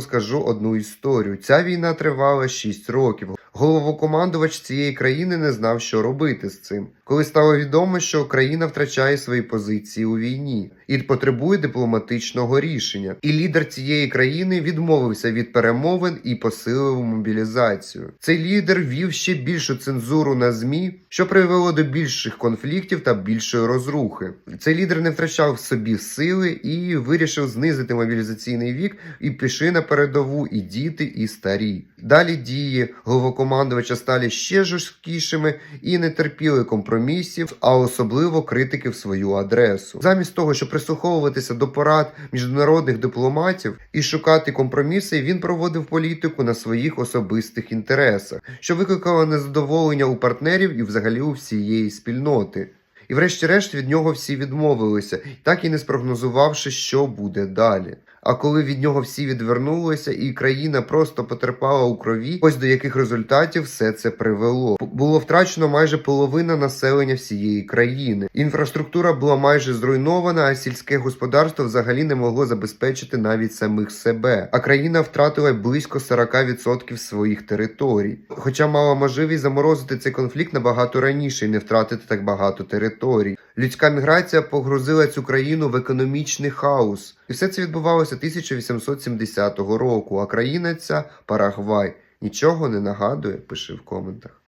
розкажу одну історію. Ця війна тривала 6 років. Головокомандувач цієї країни не знав, що робити з цим. Коли стало відомо, що країна втрачає свої позиції у війні і потребує дипломатичного рішення, і лідер цієї країни відмовився від перемовин і посилив мобілізацію. Цей лідер вів ще більшу цензуру на змі, що привело до більших конфліктів та більшої розрухи. Цей лідер не втрачав в собі сили і вирішив знизити мобілізаційний вік і пішли на передову і діти, і старі. Далі дії головокомандувача стали ще жорсткішими і не терпіли компромісів, а особливо критики в свою адресу. Замість того, щоб прислуховуватися до порад міжнародних дипломатів і шукати компроміси, він проводив політику на своїх особистих інтересах, що викликало незадоволення у партнерів і взагалі у всієї спільноти. І врешті-решт від нього всі відмовилися, так і не спрогнозувавши, що буде далі. А коли від нього всі відвернулися, і країна просто потерпала у крові, ось до яких результатів все це привело. Було втрачено майже половина населення всієї країни. Інфраструктура була майже зруйнована, а сільське господарство взагалі не могло забезпечити навіть самих себе. А країна втратила близько 40% своїх територій. Хоча мала можливість заморозити цей конфлікт набагато раніше і не втратити так багато територій. Людська міграція погрузила цю країну в економічний хаос. І все це відбувалося 1870 року, а країна ця Парагвай. Нічого не нагадує, пиши в коментах.